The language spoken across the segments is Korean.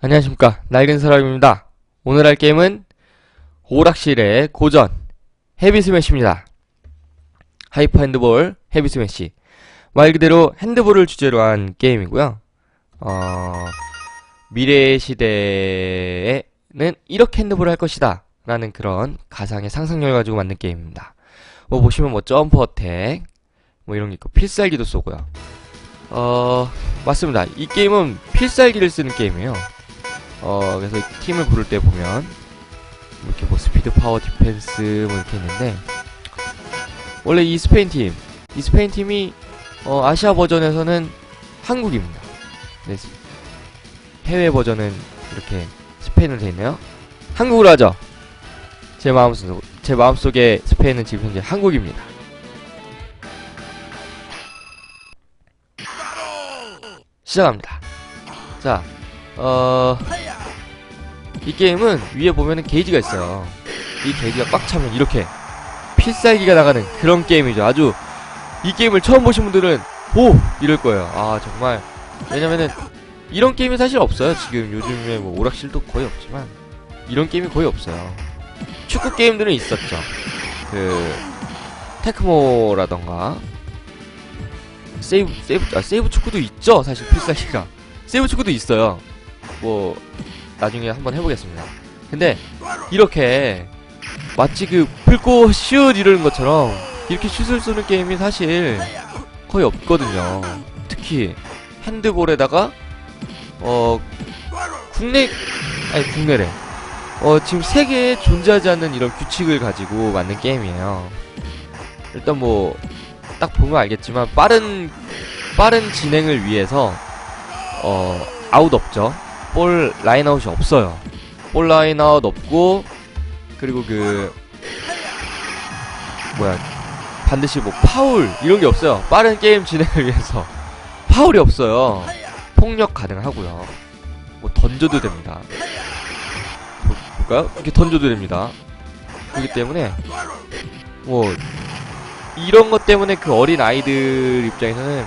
안녕하십니까. 낡은 사람입니다. 오늘 할 게임은 오락실의 고전 헤비 스매시입니다. 하이퍼 핸드볼 헤비 스매시. 말 그대로 핸드볼을 주제로 한 게임이고요. 어... 미래의 시대에는 이렇게 핸드볼을 할 것이다. 라는 그런 가상의 상상력을 가지고 만든 게임입니다. 뭐 보시면 뭐 점프 어택 뭐 이런 게 있고 필살기도 쏘고요. 어... 맞습니다. 이 게임은 필살기를 쓰는 게임이에요 어, 그래서 팀을 부를 때 보면, 이렇게 뭐 스피드, 파워, 디펜스, 뭐 이렇게 있는데, 원래 이 스페인 팀, 이 스페인 팀이, 어, 아시아 버전에서는 한국입니다. 네, 스- 해외 버전은 이렇게 스페인으로 되어 있네요. 한국으로 하죠! 제 마음속, 제 마음속에 스페인은 지금 현재 한국입니다. 시작합니다. 자, 어, 이 게임은 위에 보면은 게이지가 있어요. 이 게이지가 꽉 차면 이렇게 필살기가 나가는 그런 게임이죠. 아주 이 게임을 처음 보신 분들은 오! 이럴 거예요. 아, 정말. 왜냐면은 이런 게임이 사실 없어요. 지금 요즘에 뭐 오락실도 거의 없지만 이런 게임이 거의 없어요. 축구 게임들은 있었죠. 그 테크모라던가 세이브 세이브 아 세이브 축구도 있죠. 사실 필살기가 세이브 축구도 있어요. 뭐 나중에 한번 해보겠습니다. 근데 이렇게 마치 그 풀고 슛 이러는 것처럼 이렇게 슛을 쏘는 게임이 사실 거의 없거든요. 특히 핸드볼에다가 어 국내 아니 국내래. 어 지금 세계에 존재하지 않는 이런 규칙을 가지고 만든 게임이에요. 일단 뭐 딱 보면 알겠지만 빠른 빠른 진행을 위해서 어 아웃 없죠. 볼 라인아웃이 없어요. 볼 라인아웃 없고 그리고 그 뭐야 반드시 뭐 파울 이런 게 없어요. 빠른 게임 진행을 위해서 파울이 없어요. 폭력 가능하고요. 뭐 던져도 됩니다. 볼- 볼까요? 이렇게 던져도 됩니다. 그렇기 때문에 뭐 이런 것 때문에 그 어린 아이들 입장에서는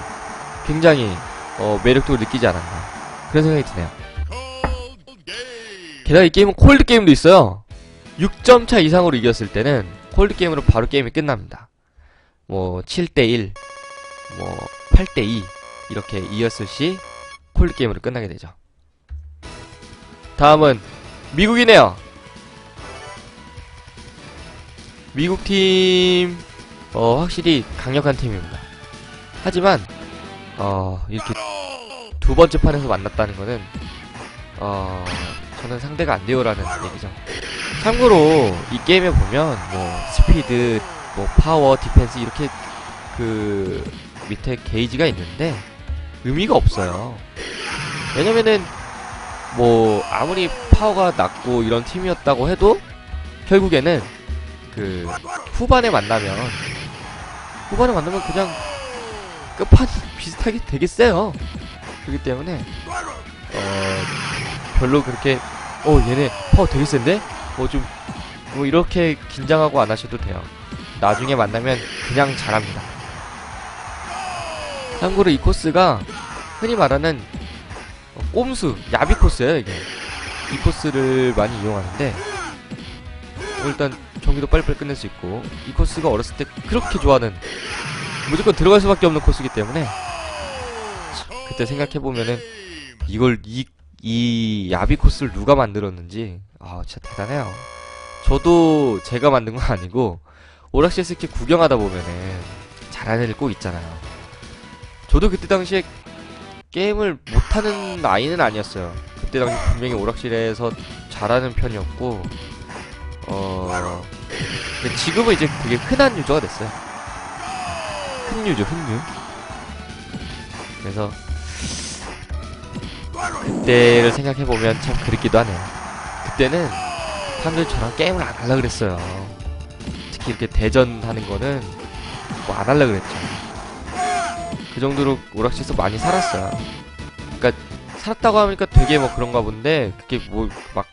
굉장히 어, 매력적으로 느끼지 않았나 그런 생각이 드네요. 게다가 이 게임은 콜드 게임도 있어요. 6점 차 이상으로 이겼을 때는 콜드 게임으로 바로 게임이 끝납니다. 뭐 7대1, 뭐 8대2 이렇게 이겼을 시 콜드 게임으로 끝나게 되죠. 다음은 미국이네요. 미국 팀 어, 확실히 강력한 팀입니다. 하지만 어, 이렇게 두 번째 판에서 만났다는 거는 어, 저는 상대가 안 돼요라는 얘기죠. 참고로 이 게임에 보면 뭐 스피드, 뭐 파워, 디펜스 이렇게 그 밑에 게이지가 있는데 의미가 없어요. 왜냐면은 뭐 아무리 파워가 낮고 이런 팀이었다고 해도 결국에는 그 후반에 만나면 후반에 만나면 그냥 끝판 비슷하게 되게 세요. 그렇기 때문에 어 별로 그렇게 어 얘네 파워 되게 센데 뭐좀뭐 이렇게 긴장하고 안 하셔도 돼요. 나중에 만나면 그냥 잘합니다. 참고로 이 코스가 흔히 말하는 어, 꼼수 야비 코스예요 이게. 이 코스를 많이 이용하는데 어, 일단 경기도 빨리빨리 끝낼 수 있고 이 코스가 어렸을 때 그렇게 좋아하는 무조건 들어갈 수밖에 없는 코스이기 때문에 참, 그때 생각해보면은 이걸 이, 이 야비 코스를 누가 만들었는지 아 진짜 대단해요. 저도 제가 만든 건 아니고 오락실에서 이렇게 구경하다 보면은 잘하는 애들 꼭 있잖아요. 저도 그때 당시에 게임을 못하는 아이는 아니었어요. 그때 당시 분명히 오락실에서 잘하는 편이었고 어 근데 지금은 이제 되게 흔한 유저가 됐어요. 큰 유저 흔유. 그래서 그때를 생각해보면 참 그립기도 하네요. 그때는 사람들이 저랑 게임을 안 하려 그랬어요. 특히 이렇게 대전하는 거는 뭐 안 하려 그랬죠. 그 정도로 오락실에서 많이 살았어요. 그니까 살았다고 하니까 되게 뭐 그런가 본데 그게 뭐막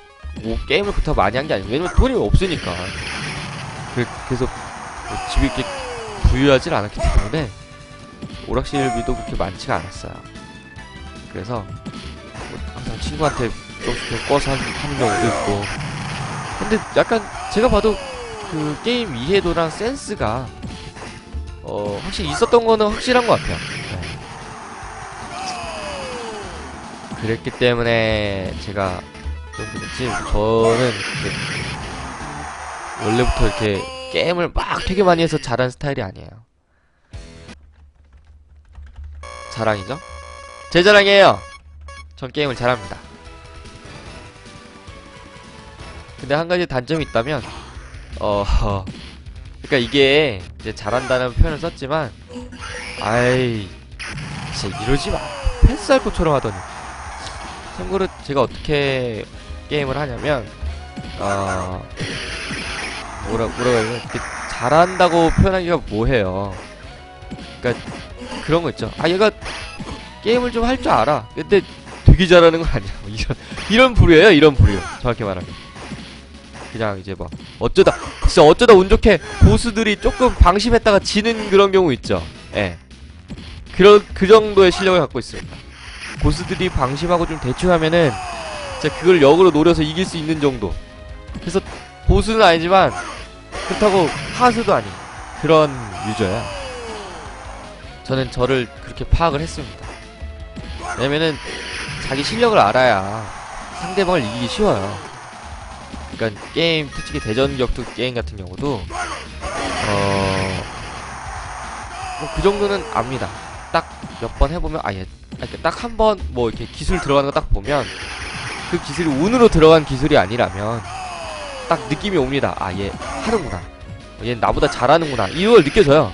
뭐 게임을 그렇다고 많이 한 게 아니고 왜냐면 돈이 없으니까. 그, 그래서 뭐 집이 이렇게 부유하진 않았기 때문에 오락실비도 그렇게 많지가 않았어요. 그래서 친구한테 조금씩 꺼서 하는, 하는 경우도 있고. 근데 약간 제가 봐도 그 게임 이해도랑 센스가 어 확실히 있었던 거는 확실한 것 같아요. 네. 그랬기 때문에 제가 좀 그랬지. 저는 이렇게 원래부터 이렇게 게임을 막 되게 많이 해서 잘하는 스타일이 아니에요. 자랑이죠? 제 자랑이에요 전 게임을 잘합니다. 근데 한 가지 단점이 있다면 어 그러니까 이게 이제 잘한다는 표현을 썼지만 아이 진짜 이러지 마. 패스할 것처럼 하더니. 참고로 제가 어떻게 게임을 하냐면 어 뭐라 뭐라고 해야 되나? 잘한다고 표현하기가 뭐해요. 그러니까 그런 거 있죠. 아 얘가 게임을 좀 할 줄 알아. 근데 되게 잘하는 건 아니야. 뭐 이런 이런 부류예요 이런 부류. 정확히 말하면. 그냥 이제 막 어쩌다 진짜 어쩌다 운 좋게 고수들이 조금 방심했다가 지는 그런 경우 있죠. 예. 그런 그 정도의 실력을 갖고 있습니다. 고수들이 방심하고 좀 대충 하면은 진짜 그걸 역으로 노려서 이길 수 있는 정도. 그래서 고수는 아니지만 그렇다고 하수도 아닌 그런 유저야 저는 저를 그렇게 파악을 했습니다. 왜냐면은 자기 실력을 알아야 상대방을 이기기 쉬워요. 그러니까 게임 특히 대전 격투 게임 같은 경우도 어 뭐 그 정도는 압니다. 딱 몇 번 해보면 아예 딱 한 번 뭐 이렇게 기술 들어가는 거 딱 보면 그 기술이 운으로 들어간 기술이 아니라면 딱 느낌이 옵니다. 아 얘 하는구나. 얘 나보다 잘하는구나. 이걸 느껴져요.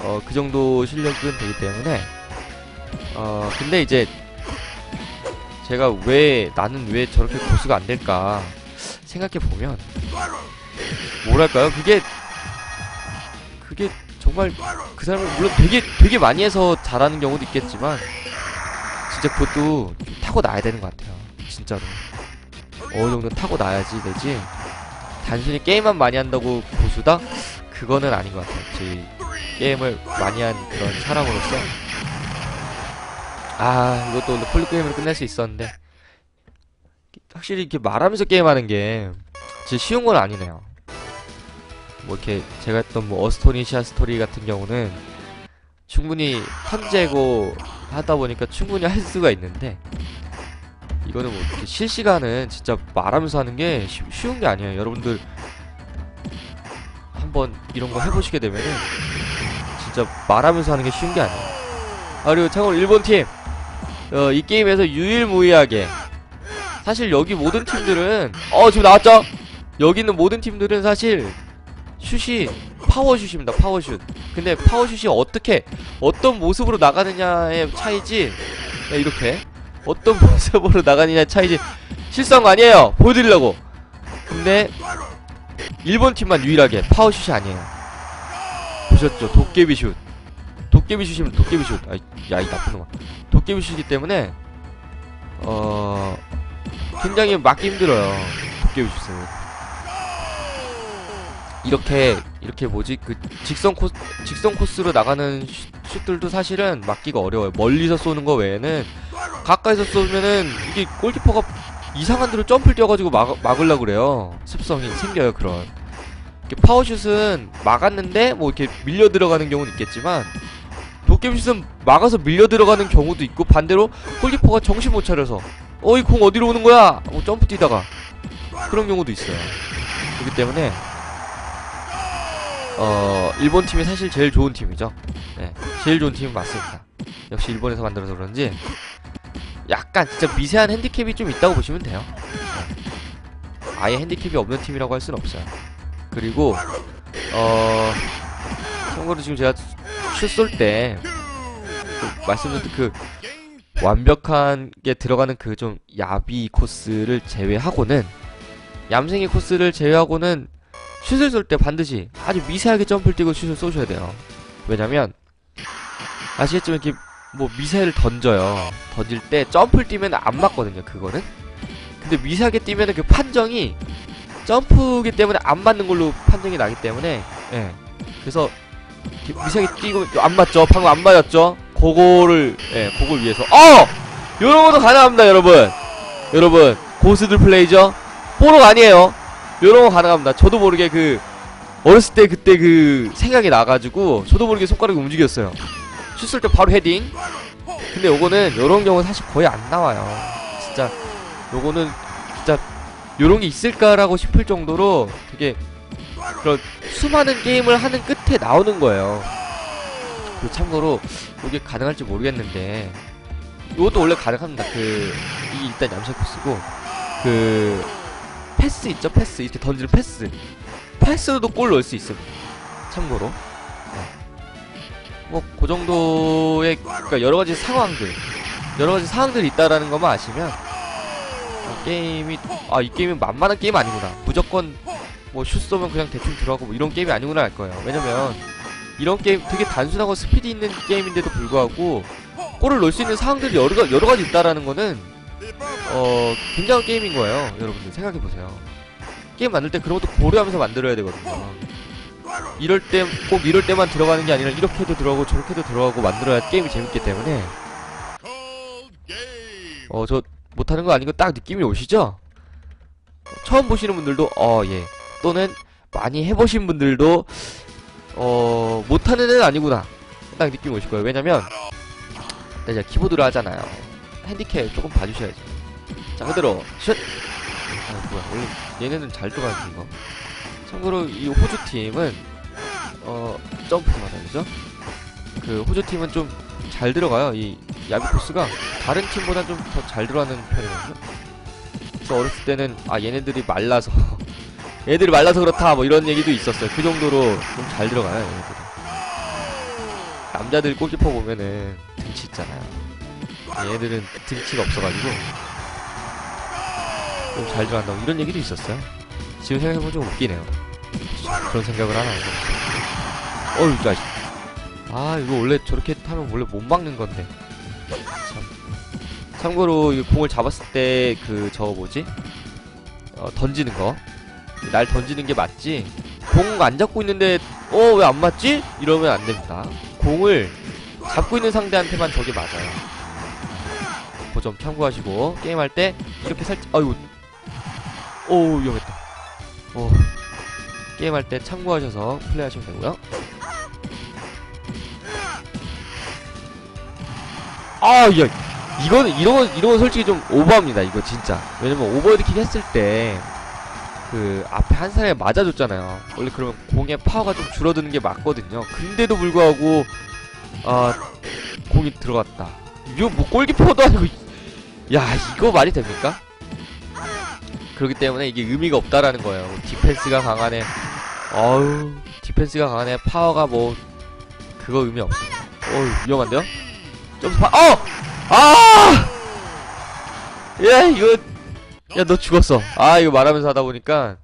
어 그 정도 실력은 되기 때문에 어 근데 이제 제가 왜 나는 왜 저렇게 고수가 안 될까 생각해 보면 뭐랄까요? 그게 그게 정말 그 사람은 물론 되게 되게 많이 해서 잘하는 경우도 있겠지만 진짜 그것도 좀 타고 나야 되는 것 같아요. 진짜로. 어느 정도 타고 나야지 되지? 단순히 게임만 많이 한다고 고수다? 그거는 아닌 것 같아요. 제 게임을 많이 한 그런 사람으로서 아 이것도 원래 폴리 게임으로 끝낼 수 있었는데 확실히 이렇게 말하면서 게임하는 게 진짜 쉬운 건 아니네요. 뭐 이렇게 제가 했던 뭐 어스토니시아 스토리 같은 경우는 충분히 현재고 하다 보니까 충분히 할 수가 있는데 이거는 뭐 이렇게 실시간은 진짜 말하면서 하는 게 쉬, 쉬운 게 아니에요. 여러분들 한번 이런 거 해보시게 되면은 진짜 말하면서 하는 게 쉬운 게 아니에요. 아 그리고 참고로 일본 팀 어, 이 게임에서 유일무이하게 사실 여기 모든 팀들은 어 지금 나왔죠? 여기 있는 모든 팀들은 사실 슛이 파워슛입니다 파워슛. 근데 파워슛이 어떻게 어떤 모습으로 나가느냐의 차이지? 네, 이렇게. 어떤 모습으로 나가느냐의 차이지? 실수한 거 아니에요. 보여드리려고. 근데 일본 팀만 유일하게 파워슛이 아니에요. 보셨죠? 도깨비슛 도깨비 슛이면 도깨비 슛 아이 야이 나쁜 놈아 도깨비 슛이기 때문에 어 굉장히 막기 힘들어요. 도깨비 슛은. 이렇게 이렇게 뭐지 그 직선 코 직선 코스로 나가는 슛, 슛들도 사실은 막기가 어려워요. 멀리서 쏘는 거 외에는 가까이서 쏘면은 이게 골키퍼가 이상한 데로 점프를 뛰어가지고 막 막으려 그래요. 습성이 생겨요 그런. 파워슛은 막았는데 뭐 이렇게 밀려 들어가는 경우는 있겠지만 도깨비슛은 막아서 밀려 들어가는 경우도 있고 반대로 골키퍼가 정신 못 차려서 어 이 공 어디로 오는 거야? 뭐 점프 뛰다가 그런 경우도 있어요. 그렇기 때문에 어 일본 팀이 사실 제일 좋은 팀이죠. 네, 제일 좋은 팀은 맞습니다. 역시 일본에서 만들어서 그런지 약간 진짜 미세한 핸디캡이 좀 있다고 보시면 돼요. 네. 아예 핸디캡이 없는 팀이라고 할 수는 없어요. 그리고 어 참고로 지금 제가 슛 쏠때 그 말씀드린 그 완벽한 게 들어가는 그 좀 야비 코스를 제외하고는 얌생이 코스를 제외하고는 슛을 쏠 때 반드시 아주 미세하게 점프를 뛰고 슛을 쏘셔야 돼요. 왜냐면 아시겠지만 이렇게 뭐 미사일을 던져요. 던질 때 점프를 뛰면 안 맞거든요. 그거는. 근데 미세하게 뛰면은 그 판정이 점프기 때문에 안 맞는 걸로 판정이 나기 때문에 예. 그래서 미세하게 뛰고 안 맞죠? 방금 안 맞았죠? 그거를 예, 그걸 위해서 어! 요런 것도 가능합니다, 여러분. 여러분, 고수들 플레이죠. 뽀록 아니에요. 요런 거 가능합니다. 저도 모르게 그 어렸을 때 그때 그 생각이 나가지고 저도 모르게 손가락이 움직였어요. 슛쏠때 바로 헤딩. 근데 요거는 요런 경우는 사실 거의 안 나와요. 진짜 요거는 진짜 요런 게 있을까라고 싶을 정도로 되게 그런 수많은 게임을 하는 끝에 나오는 거예요. 그 참고로 이게 가능할지 모르겠는데 이것도 원래 가능합니다. 그 이게 일단 얌체 코스고 그 패스 있죠? 패스 이렇게 던지는 패스 패스로도 골 넣을 수 있습니다. 참고로 뭐그 정도의 그러니까 여러 가지 상황들 여러 가지 상황들이 있다라는 것만 아시면 아, 게임이 아 이 게임은 만만한 게임 아니구나 무조건 뭐슛 쏘면 그냥 대충 들어가고 뭐 이런 게임이 아니구나 알 거예요. 왜냐면 이런 게임 되게 단순하고 스피드 있는 게임인데도 불구하고 골을 넣을 수 있는 상황들이 여러, 가- 여러 가지 있다라는 거는 어 굉장한 게임인 거예요. 여러분들 생각해 보세요. 게임 만들 때 그런 것도 고려하면서 만들어야 되거든요. 이럴 때 꼭 이럴 때만 들어가는 게 아니라 이렇게도 들어가고 저렇게도 들어가고 만들어야 게임이 재밌기 때문에 어 저 못하는 거 아닌 거딱 느낌이 오시죠? 처음 보시는 분들도 어 예 또는 많이 해보신 분들도 어 못하는 애는 아니구나. 딱 느낌 오실 거예요. 왜냐면 나 이제 키보드로 하잖아요. 핸디캡 조금 봐주셔야죠 자 그대로. 슛! 아 뭐야. 얘네는 잘 들어가지 이거? 참고로 이 호주 팀은 어 점프가 다르죠? 그 호주 팀은 좀 잘 들어가요 이 야비 코스가. 다른 팀보다 좀 더 잘 들어가는 편이거든요. 저 어렸을 때는 아 얘네들이 말라서 얘들이 말라서 그렇다 뭐 이런 얘기도 있었어요. 그 정도로 좀 잘 들어가요 얘네들이. 남자들 골키퍼 보면은 등치 있잖아요. 얘네들은 등치가 없어가지고 좀 잘 들어간다고 이런 얘기도 있었어요. 지금 생각해보면 좀 웃기네요. 그런 생각을 하나 하고. 어휴 야, 아 이거 원래 저렇게 타면 원래 못 막는 건데. 참. 참고로 이 공을 잡았을 때 그 저거 뭐지? 어, 던지는 거 날 던지는 게 맞지? 공 안 잡고 있는데 어 왜 안 맞지? 이러면 안 됩니다. 공을 잡고 있는 상대한테만 저게 맞아요. 그점 참고하시고 게임할 때 이렇게 살짝 아이고 오 위험했다. 오. 게임할 때 참고하셔서 플레이하시면 되고요. 아, 야, 이거는, 이런 건, 이런 건 솔직히 좀 오버합니다, 이거 진짜. 왜냐면 오버헤드킥 했을 때, 그, 앞에 한 사람이 맞아줬잖아요. 원래 그러면 공의 파워가 좀 줄어드는 게 맞거든요. 근데도 불구하고, 아, 공이 들어갔다. 이거 뭐 골키퍼도 아니고, 야, 이거 말이 됩니까? 그렇기 때문에 이게 의미가 없다라는 거예요. 디펜스가 애, 어우, 디펜스가 애, 파워가 뭐, 그거 의미 없습니다. 어우, 위험한데요? 점프 파, 어! 아! 예, 이거, 야, 너 죽었어. 아, 이거 말하면서 하다 보니까,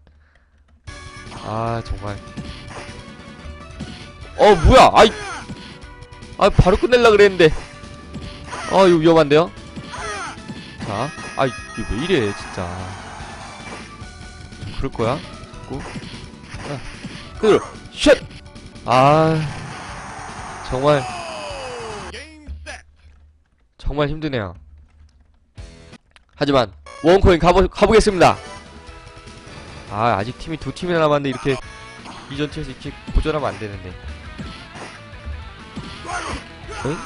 아, 정말. 어, 뭐야, 아이, 아, 바로 끝낼라 그랬는데. 어, 이거 위험한데요? 자, 아, 이게 왜 이래, 진짜. 좀 그럴 거야? 고, 아, 그대로, 슛! 아, 정말. 정말 힘드네요. 하지만 원코인 가보, 가보겠습니다. 아 아직 팀이 두 팀이나 남았는데 이렇게 이전 팀에서 이렇게 고전하면 안 되는데. 응?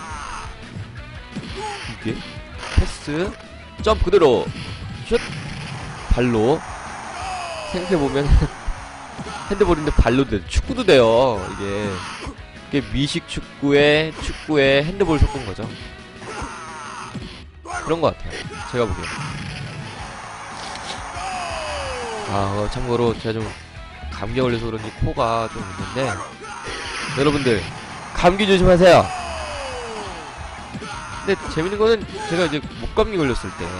이게 패스 점프 그대로 슛 발로 생각해 보면 핸드볼인데 발로 돼 축구도 돼요 이게 이게 미식 축구에 축구에 핸드볼 섞은 거죠. 그런 것 같아요. 제가 보기엔. 아, 어, 참고로 제가 좀 감기 걸려서 그런지 코가 좀 있는데 여러분들 감기 조심하세요. 근데 재밌는 거는 제가 이제 목감기 걸렸을 때뭐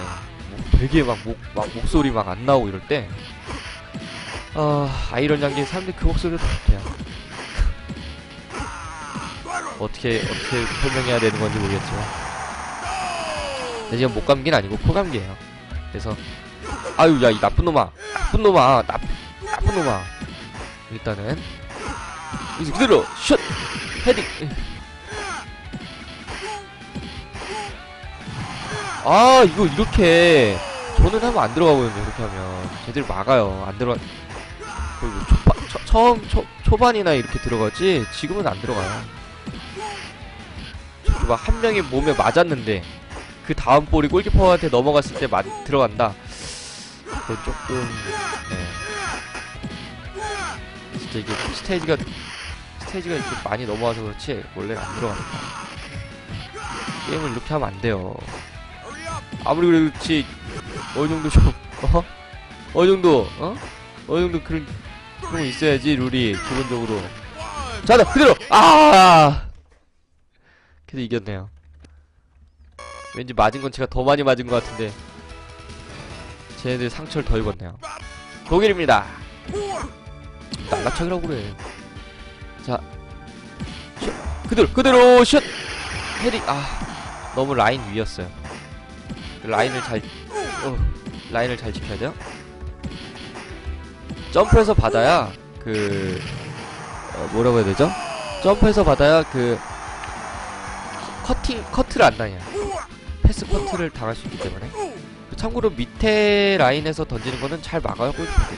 되게 막 목, 막 목소리 막 안 나오고 이럴 때 아, 아이런 장기에 사람들이 그 목소리를 다 못해요. 어떻게 어떻게 설명해야 되는 건지 모르겠지만 지금 목감기는 아니고 코감기예요. 그래서 아유 야 이 나쁜 놈아 나쁜 놈아 나, 나쁜 놈아 일단은 여기서 그대로 슛 헤딩 아 이거 이렇게 저는 하면 안 들어가거든요. 그렇게 하면 쟤들 막아요. 안 들어가. 뭐 초반, 처, 처음 초, 초반이나 이렇게 들어가지 지금은 안 들어가요. 막 한 명이 몸에 맞았는데 그 다음 볼이 골키퍼한테 넘어갔을 때 맞, 들어간다. 그건 조금 네. 진짜 이게 스테이지가 스테이지가 이렇게 많이 넘어와서 그렇지 원래 안 들어갑니다. 게임을 이렇게 하면 안 돼요. 아무리 그래도 그렇지 어느 정도 좀 어? 어느 정도 어? 어느 정도 그런 그런 거 있어야지 룰이 기본적으로. 자, 나 그대로 아. 그래도 이겼네요. 왠지 맞은 건 제가 더 많이 맞은 것 같은데 쟤네들 상처를 더 입었네요. 독일입니다. 날라차기라고 그래. 자, 슛 그대로 그대로 슛 헤딩 아 너무 라인 위였어요. 라인을 잘 어, 라인을 잘 지켜야 돼요. 점프해서 받아야 그 어, 뭐라고 해야 되죠? 점프해서 받아야 그 커팅 커트를 안 당해요. 패스 커트를 당할 수 있기 때문에. 참고로 밑에 라인에서 던지는 거는 잘 막아요 골키퍼들이.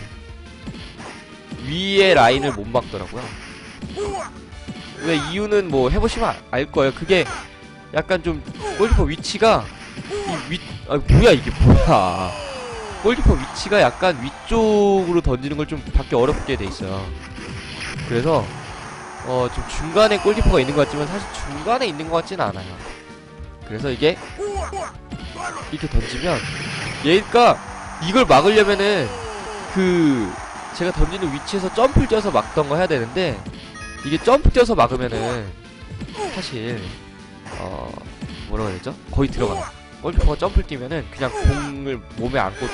위에 라인을 못 막더라고요. 왜 이유는 뭐 해보시면 아- 알 거예요. 그게 약간 좀 골키퍼 위치가 이 위, 아 뭐야 이게 뭐야? 골키퍼 위치가 약간 위쪽으로 던지는 걸 좀 받기 어렵게 돼 있어요. 그래서 어 좀 중간에 골키퍼가 있는 것 같지만 사실 중간에 있는 것 같지는 않아요. 그래서 이게 이렇게 던지면 얘가 이걸 막으려면은 그 제가 던지는 위치에서 점프를 뛰어서 막던 거 해야 되는데 이게 점프 뛰어서 막으면은 사실 어 뭐라고 해야 되죠? 거의 들어가요. 골키퍼가 점프를 뛰면은 그냥 공을 몸에 안고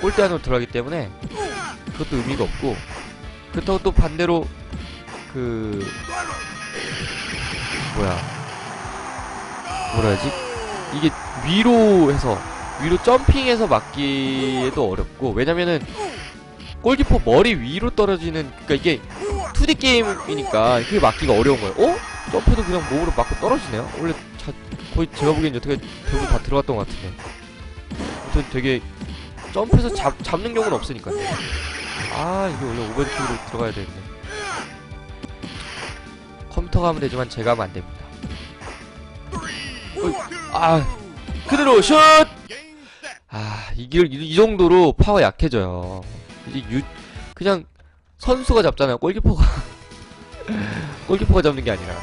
골대 안으로 들어가기 때문에 그것도 의미가 없고 그렇다고 또 반대로 그 뭐야 뭐라 해야지 이게 위로 해서 위로 점핑해서 막기에도 어렵고 왜냐면은 골키퍼 머리 위로 떨어지는 그러니까 이게 2D 게임이니까 그게 막기가 어려운 거예요. 어? 점프도 그냥 몸으로 맞고 떨어지네요. 원래 자, 거의 제가 보기엔 여태까 대부분 다 들어갔던 것 같은데. 아무튼 되게 점프해서 잡, 잡는 경우는 없으니까요. 아 이게 원래 오버킥으로 들어가야 되는데. 컴퓨터가 하면 되지만 제가 하면 안 됩니다. 어이, 아 그대로 슛! 아 이게 이, 이 정도로 파워 약해져요. 이제 유 그냥 선수가 잡잖아요. 골키퍼가 골키퍼가 잡는 게 아니라.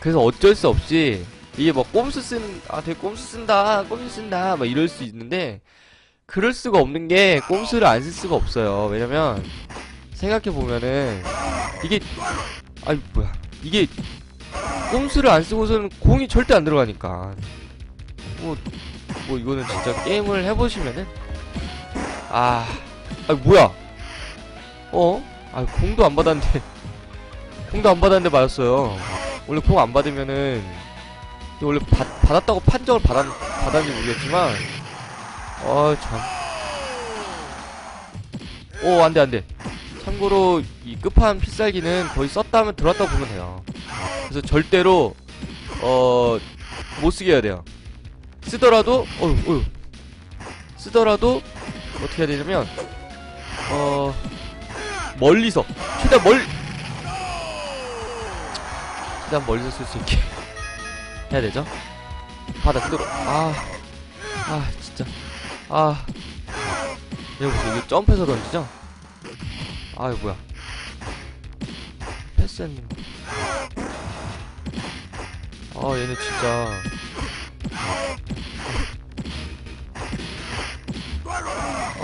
그래서 어쩔 수 없이 이게 뭐 꼼수 쓴, 아, 되게 꼼수 쓴다, 꼼수 쓴다, 막 이럴 수 있는데, 그럴 수가 없는 게 꼼수를 안 쓸 수가 없어요. 왜냐면, 생각해 보면은, 이게, 아이, 뭐야. 이게, 꼼수를 안 쓰고서는 공이 절대 안 들어가니까. 뭐, 뭐, 이거는 진짜 게임을 해보시면은, 아, 아, 뭐야. 어? 아, 공도 안 받았는데, 공도 안 받았는데 맞았어요. 원래 공 안 받으면은 원래 받, 받았다고 판정을 받았, 받았는지 모르겠지만 어 참. 오 안돼 안돼. 참고로 이 끝판 필살기는 거의 썼다 하면 들어왔다고 보면 돼요. 그래서 절대로 어 못 쓰게 해야 돼요. 쓰더라도 어휴 어휴. 쓰더라도 어떻게 해야 되냐면 어 멀리서 최대한 멀 최대한 멀리서 쓸 수 있게 해야 되죠? 바다 그대로 아, 아 진짜. 아. 이거 보세요. 이게 점프해서 던지죠? 아 이거 뭐야. 패스했는 아 얘네 진짜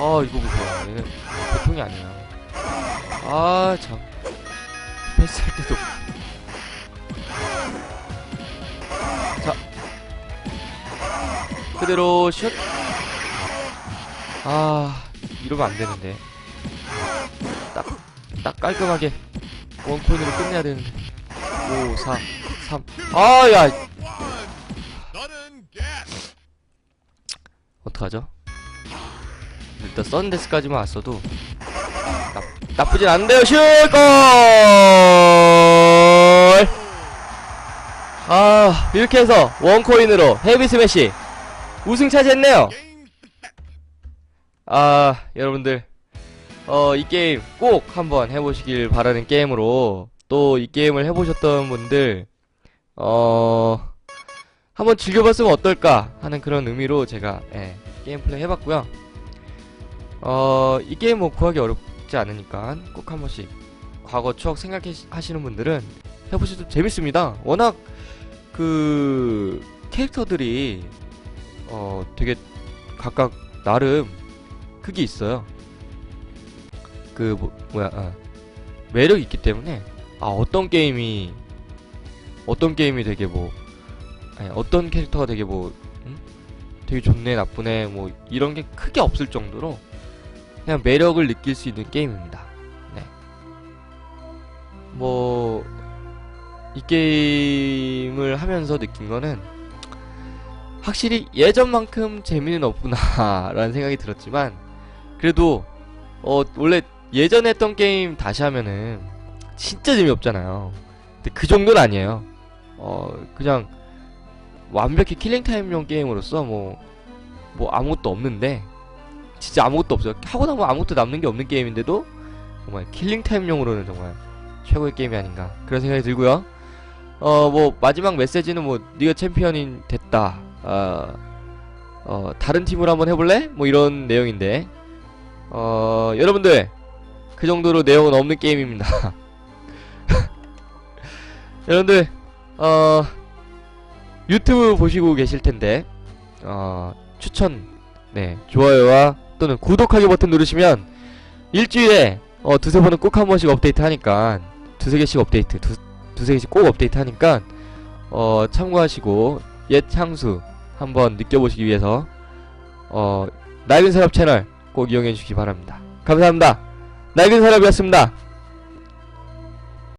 아 이거 보세요 얘네 보통이 아니야 아참 패스할 때도 그대로 슛. 아, 이러면 안 되는데. 딱, 딱 깔끔하게 원코인으로 끝내야 되는데. 5, 4, 3. 아, 야! 어떡하죠? 일단 썬데스까지만 왔어도 나, 나쁘진 않은데요, 슛! 골! 아, 이렇게 해서 원코인으로 헤비 스매시 우승 차지했네요. 아, 여러분들. 어, 이 게임 꼭 한번 해보시길 바라는 게임으로 또 이 게임을 해보셨던 분들, 어, 한번 즐겨봤으면 어떨까 하는 그런 의미로 제가, 예, 게임 플레이 해봤고요. 어, 이 게임 뭐 구하기 어렵지 않으니까 꼭 한 번씩 과거 추억 생각하시는 분들은 해보셔도 재밌습니다. 워낙 그 캐릭터들이 어 되게 각각 나름 크게 있어요. 그 뭐, 뭐야 아, 매력이 있기 때문에 아 어떤 게임이 어떤 게임이 되게 뭐 아니 어떤 캐릭터가 되게 뭐 음? 되게 좋네 나쁘네 뭐 이런 게 크게 없을 정도로 그냥 매력을 느낄 수 있는 게임입니다. 네. 뭐, 이 게임을 하면서 느낀 거는 확실히 예전만큼 재미는 없구나 라는 생각이 들었지만 그래도 어 원래 예전에 했던 게임 다시 하면은 진짜 재미없잖아요. 근데 그 정도는 아니에요. 어 그냥 완벽히 킬링 타임용 게임으로서 뭐 뭐 아무것도 없는데 진짜 아무것도 없어요. 하고 나면 아무것도 남는 게 없는 게임인데도 정말 킬링 타임용으로는 정말 최고의 게임이 아닌가 그런 생각이 들고요. 어 뭐 마지막 메시지는 뭐 네가 챔피언이 됐다. 어, 어 다른 팀으로 한번 해볼래? 뭐 이런 내용인데 어 여러분들 그 정도로 내용은 없는 게임입니다. 여러분들 어 유튜브 보시고 계실 텐데 어 추천 네 좋아요와 또는 구독하기 버튼 누르시면 일주일에 어 두세 번은 꼭 한 번씩 업데이트 하니까 두세 개씩 업데이트 두, 두세 개씩 꼭 업데이트 하니까 어 참고하시고 옛 향수 한번 느껴보시기 위해서 어 낡은 사람 채널 꼭 이용해 주시기 바랍니다. 감사합니다. 낡은 사람이었습니다